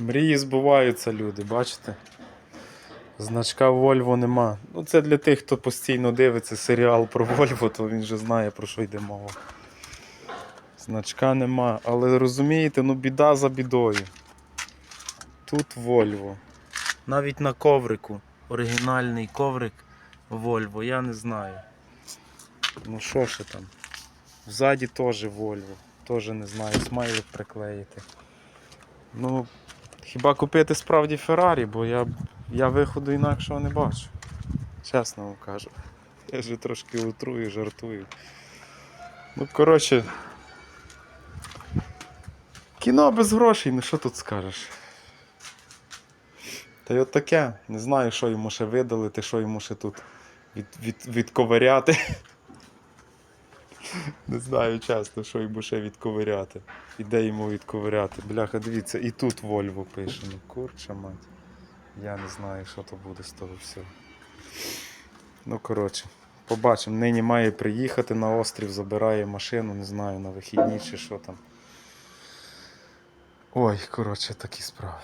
Мрії збуваються, люди, бачите? Значка Volvo нема. Ну, це для тих, хто постійно дивиться серіал про Volvo, то він же знає, про що йде мова. Значка нема. Але розумієте, ну біда за бідою. Тут Volvo. Навіть на коврику. Оригінальний коврик Volvo, я не знаю. Ну що ще там? Ззаді теж Volvo. Теж не знаю, смайлик приклеїти. Ну, хіба купити справді Феррарі, бо я, я виходу інакшого не бачу. Чесно вам кажу. Я вже трошки утрую, жартую. Ну, коротше. Кіно без грошей, ну що тут скажеш? Та й от таке. Не знаю, що йому ще видалити, що йому ще тут від, від, відковиряти. Не знаю чесно, що йому ще відковиряти. І де йому відковиряти. Бляха, дивіться, і тут Вольво пише. Ну курча мать. Я не знаю, що то буде з того всього. Ну, коротше, побачимо. Нині має приїхати на острів, забирає машину, не знаю, на вихідні чи що там. Ой, коротше, такі справи.